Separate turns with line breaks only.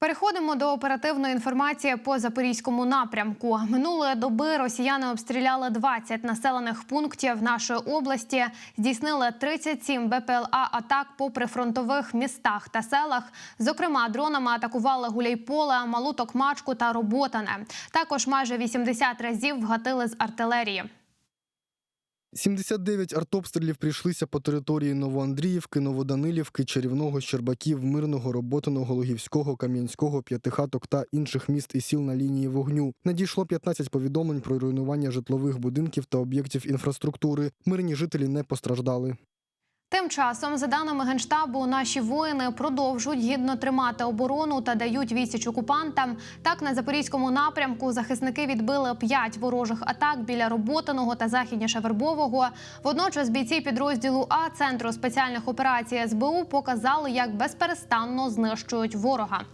Переходимо до оперативної інформації по запорізькому напрямку. Минулої доби росіяни обстріляли 20 населених пунктів нашої області, здійснили 37 БПЛА атак по прифронтових містах та селах. Зокрема, дронами атакували Гуляйполе, Малу Токмачку та Роботане. Також майже 80 разів вгатили з артилерії.
79 артобстрілів прийшлися по території Новоандріївки, Новоданилівки, Чарівного, Щербаків, Мирного, Роботиного, Логівського, Кам'янського, П'ятихаток та інших міст і сіл на лінії вогню. Надійшло 15 повідомлень про руйнування житлових будинків та об'єктів інфраструктури. Мирні жителі не постраждали.
Тим часом, за даними генштабу, наші воїни продовжують гідно тримати оборону та дають відсіч окупантам. Так на запорізькому напрямку захисники відбили п'ять ворожих атак біля роботиного та західніше Вербового. Водночас бійці підрозділу А центру спеціальних операцій СБУ показали, як безперестанно знищують ворога.